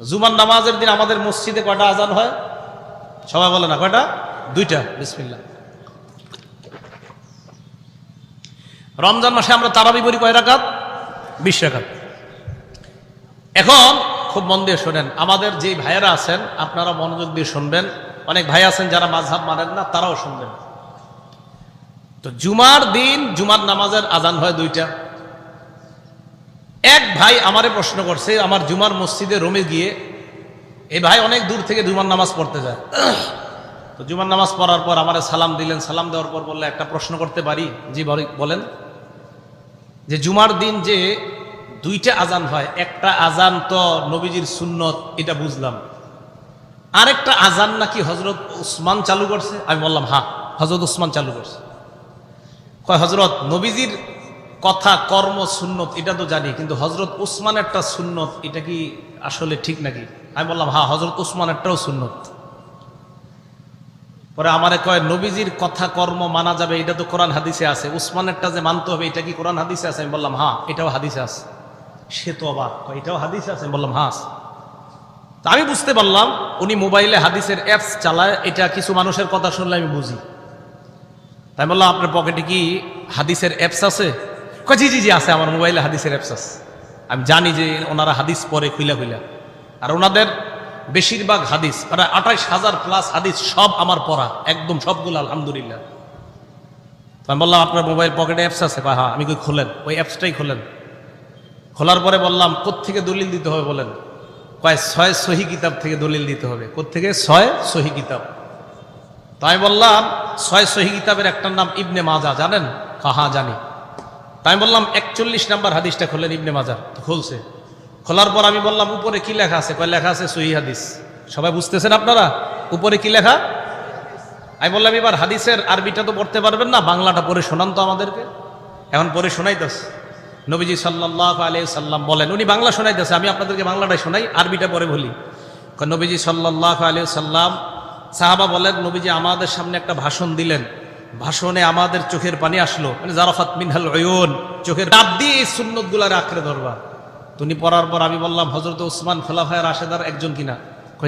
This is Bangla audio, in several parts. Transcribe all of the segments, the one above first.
জুমার নামাজের দিন আমাদের মসজিদে কয়টা আজান হয়? সবাই বলে না, কয়টা? দুইটা। বিসমিল্লা রমজান মাসে আমরা তারাবি পড়ি কয় রাকাত? বিশ রাকাত। এখন খুব মন দিয়ে শোনেন, আমাদের যে ভাইয়েরা আছেন, আপনারা মনোযোগ দিয়ে শুনবেন। অনেক ভাই আছেন যারা মাঝহাব মানেন না, তারাও শুনবেন। তো জুমার দিন, জুমার নামাজের আজান হয় দুইটা। এক ভাই আমারে প্রশ্ন করছে, আমার জুমার মসজিদে রোমে গিয়ে, এই ভাই অনেক দূর থেকে জুমার নামাজ পড়তে যায়। তো জুমার নামাজ পড়ার পর আমারে সালাম দিলেন, সালাম দেওয়ার পর বললে, একটা প্রশ্ন করতে পারি? জি বলেন। যে জুমার দিন যে দুইটা আজান হয়, একটা আজান তো নবীজির সুন্নত, এটা বুঝলাম। আরেকটা আজান নাকি হজরত উসমান চালু করছে? আমি বললাম হ্যাঁ হজরত উসমান চালু করছে। কয় হজরত নবীজির কথা, কর্ম, সুন্নত, এটা তো জানি, কিন্তু হজরত উসমান একটা সুন্নত, এটা কি আসলে ঠিক নাকি? আমি বললাম হ্যাঁ হজরত উসমান একটাও সুন্নত। পরে আমারে কয়, নবীজির কথা, কর্ম মানা যাবে, এটা তো কোরআন হাদিসে আছে। উসমানেরটা যে মানতে হবে, এটা কি কোরআন হাদিসে আছে? আমি বললাম হ্যাঁ এটাও হাদিসে আছে। সে তো অবাক এটাও হাদিসে আছে? আমি বললাম হ্যাঁ। তো আমি বুঝতে পারলাম, উনি মোবাইলে হাদিসের অ্যাপস চালায়, এটা কিছু মানুষের কথা শুনলে আমি বুঝি। তাই বললাম, আপনার পকেটে কি হাদিসের অ্যাপস আছে? জি জি জি আছে আমার মোবাইলে হাদিসের অ্যাপস আছে আমি জানি যে ওনারা হাদিস পরে খুইলা খুইলা। আর ওনাদের বেশিরভাগ হাদিস প্রায় আঠাইশ হাজার প্লাস হাদিস সব আমার পড়া একদম সবগুলো আলহামদুলিল্লাহ। আমি বললাম আপনার মোবাইল পকেটে অ্যাপস আছে? কয়, হ্যাঁ আমি কই খোলেন। ওই অ্যাপসটাই খোলেন। খোলার পরে বললাম কোত্থেকে দলিল দিতে হবে বলেন? কয় ছয় সহি কিতাব থেকে দলিল দিতে হবে। কোত্থেকে? ছয় সহি কিতাব। তাই বললাম ছয় সহি কিতাবের একটার নাম ইবনে মাজা জানেন? কাহা জানি। তাই বললাম, একচল্লিশ নাম্বার হাদিসটা খোলেন ইবনে মাজার তো খুলছে। খোলার পর আমি বললাম, উপরে কি লেখা আছে? কয়, লেখা আছে সহি হাদিস। সবাই বুঝতেছেন আপনারা? উপরে কি লেখা? আমি বললাম, এবার হাদিসের আরবিটা তো পড়তে পারবেন না, বাংলাটা পড়ে শোনান তো আমাদেরকে। এখন পরে শোনাইতেছে। নবীজি সাল্লাহ আলি সাল্লাম বলেন, উনি বাংলা শোনাইতেছে, আমি আপনাদেরকে বাংলাটাই শোনাই, আরবিটা পরে বলি। নবীজি সাল্লাহ আলি সাল্লাম সাহাবা বলেন, নবীজি আমাদের সামনে একটা ভাষণ দিলেন। ভাষণে আমাদের চোখের পানি আসলো। মানে জারাফাত মিনহাল অয়ন চোখের ডাব দিয়ে এই সুন্নতগুলার আঁকড়ে ধরবা। তুমি পড়ার পর আমি বললাম হজরত ওসমান খোলাফায় রাশেদার একজন কিনা?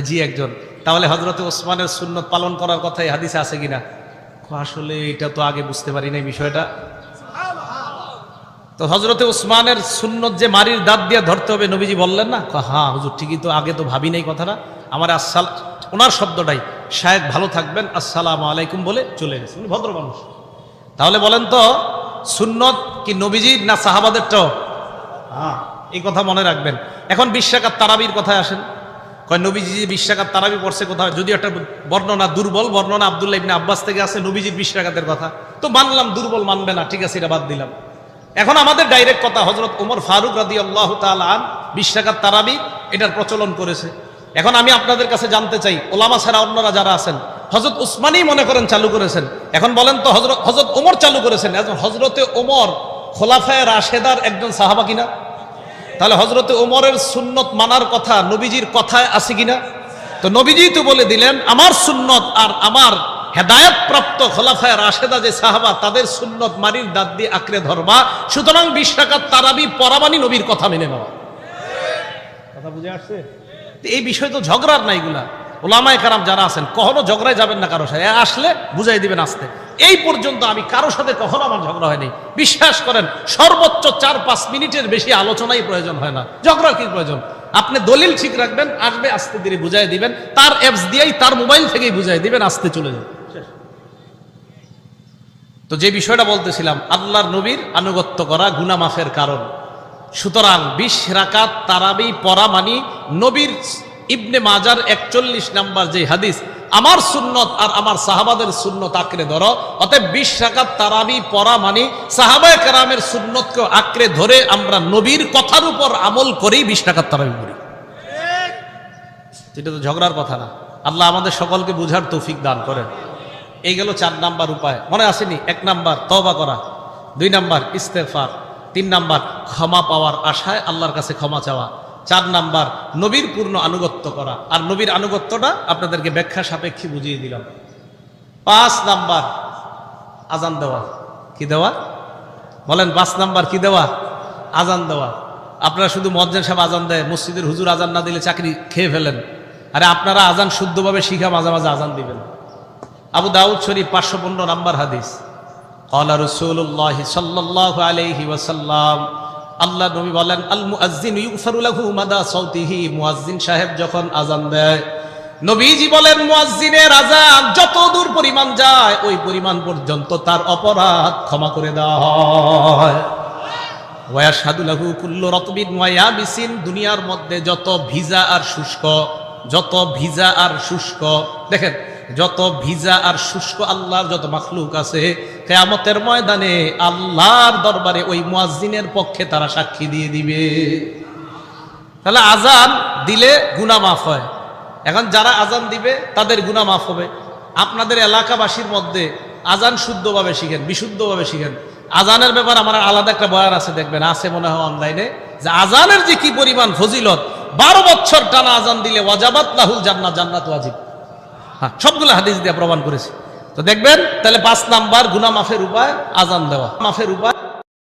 জি, একজন। তাহলে হজরত ওসমানের সুন্নত পালন করার কথা এই হাদিসে আছে কিনা? আসলে এটা তো আগে বুঝতে পারি না এই বিষয়টা। তো হজরতে ওসমানের সুন্নত যে মারির দাঁত দিয়ে ধরতে হবে নবীজি বললেন না? হ্যাঁ হুজুর, ঠিকই তো, আগে তো ভাবি নাই কথাটা। আমার আসসাল ওনার শব্দটাই শায়েক ভালো থাকবেন, আসসালাম আলাইকুম বলে চলে গেছে। উনি ভদ্র মানুষ। তাহলে বলেন তো, সুন্নত কি নবীজির না সাহাবাদের সাহাবাদেরটাও? হ্যাঁ এই কথা মনে রাখবেন। এখন বিশ্বাকাত তারাবির কথায় আসেন। কয়, নবীজি বিশ্বাকাত তারাবি পড়ছে কোথাও যদি একটা বর্ণনা দুর্বল, বর্ণনা আবদুল্লাহ ইবনে আব্বাস থেকে আসে নবীজির বিশ্বাকাতের কথা। তো মানলাম, দুর্বল মানবে না, ঠিক আছে, এটা বাদ দিলাম। এখন আমাদের ডাইরেক্ট কথা হজরত ওমর ফারুক রাদি আল্লাহ আন বিশ্বাকাত তারাবি এটার প্রচলন করেছে। এখন আমি আপনাদের কাছে জানতে চাই, ওলামা ছাড়া অন্যরা যারা আছেন হজরত উসমানই মনে করেন চালু করেছেন। এখন বলেন তো হজরত হজরত ওমর চালু করেছেন, এখন হজরতে ওমর খোলাফায় রাশেদার একজন সাহাবা কিনা? তাহলে হজরতে ওমরের সুন্নত মানার কথা, নবীজির কথায় আছে কিনা? তো নবীজি তো বলে দিলেন, আমার সুন্নত আর আমার হেদায়ত প্রাপ্ত খোলাফায় রাশেদা যে সাহাবা, তাদের সুন্নত মারির দাঁত দিয়ে আঁকড়ে ধরবা, সুতরাং বিশ টাকার তারাবি পরামানি নবীর কথা মেনে নেওয়া। কথা বুঝে আসছে? এই বিষয় তো ঝগড়ার না এগুলা। ওলামায় কারাম যারা আছেন, কখনো ঝগড়ায় যাবেন না কারও সাথে। আসলে বুঝাই দিবেন আসতে। এই পর্যন্ত আমি কারও সাথে কখনো আমার ঝগড়া হয়নি। বিশ্বাস করেন, সর্বোচ্চ চার পাঁচ মিনিটের বেশি আলোচনাই প্রয়োজন হয় না। ঝগড়া কি প্রয়োজন? আপনি দলিল ঠিক রাখবেন, আসবে আস্তে ধীরে বুঝাই দিবেন। তার অ্যাপস দিয়েই তার মোবাইল থেকেই বুঝাই দিবেন, আসতে চলে যাবে। তো যে বিষয়টা বলতেছিলাম, আল্লাহর নবীর আনুগত্য করা গুনা মাফের কারণ। সুতরাং বিশ রাকাত তারাবি পড়া মানি নবীর ইবনে মাজার একচল্লিশ নাম্বার যে হাদিস, আমার সুন্নত আর আমার সাহাবাদের সুন্নত আঁকড়ে ধরো। অতএব বিশ রাকাত তারাবি পড়া মানি সাহাবায় কারামের সুন্নতকে আঁকড়ে ধরে আমরা নবীর কথার উপর আমল করেই বিশ রাকাত তারাবি পড়ি। এটা তো ঝগড়ার কথা না। আল্লাহ আমাদের সকলকে বুঝার তৌফিক দান করেন। এই গেল চার নাম্বার উপায়। মনে আসেনি? এক নাম্বার তবা করা। দুই নাম্বার ইস্তেফার তিন নাম্বার, ক্ষমা পাওয়ার আশায় আল্লাহর কাছে ক্ষমা চাওয়া। চার নাম্বার, নবীর পূর্ণ আনুগত্য করা। আর নবীর আনুগত্যটা আপনাদেরকে ব্যাখ্যা সাপেক্ষে বুঝিয়ে দিলাম। পাঁচ নাম্বার, আজান দেওয়া। কি দেওয়া? বলেন, পাঁচ নাম্বার কি দেওয়া? আজান দেওয়া। আপনারা শুধু মজ্জেন সাহেব আজান দেয়, মসজিদের হুজুর আজান না দিলে চাকরি খেয়ে ফেলেন। আরে আপনারা আজান শুদ্ধভাবে শিখা মাঝে মাঝে আজান দিবেন। আবু দাউদ শরীফ পাঁচশো পনেরো নাম্বার হাদিস। কলা রসুল্লাহ সাল্লাহ আলহি ওয়াসাল্লাম আল্লাহ নবী বলেন আল মুআজ্জিন ইউগফারুলাহু মাদা সাউতিহি। মুআজ্জিন সাহেব যখন আজান দেয়, নবীজি বলেন, মুআজ্জিনের আজান যত দূর পরিমাণ যায়, ওই পরিমাণ পর্যন্ত তার অপরাধ ক্ষমা করে দেওয়া হয়। ওয়াশহাদু লাহু কুল্লু রাতবিন ওয়া ইয়াবিসিন। দুনিয়ার মধ্যে যত ভিজা আর শুষ্ক, যত ভিজা আর শুষ্ক, দেখেন যত ভিজা আর শুষ্ক আল্লাহর যত মাখলুক আছে, কেয়ামতের ময়দানে আল্লাহর দরবারে ওই মুয়াজ্জিনের পক্ষে তারা সাক্ষী দিয়ে দিবে। তাহলে আজান দিলে গুনাহ মাফ হয়। এখন যারা আজান দিবে, তাদের গুনাহ মাফ হবে। আপনাদের এলাকাবাসীর মধ্যে আজান শুদ্ধভাবে শিখেন, বিশুদ্ধভাবে শিখেন। আজানের ব্যাপার আমার আলাদা একটা বয়ান আছে, দেখবেন, আছে মনে হয় অনলাইনে যে আজানের যে কি পরিমাণ ফজিলত, বারো বছর টানা আজান দিলে ওয়াজাবাত লাহুল জান্নাত জান্নাত ওয়াজিব। হ্যাঁ সবগুলো হাদিস দিয়ে প্রমাণ করেছি। তো দেখবেন, তাহলে পাঁচ নাম্বার গুনা মাফের উপায় আজান দেওয়া। মাফের উপায়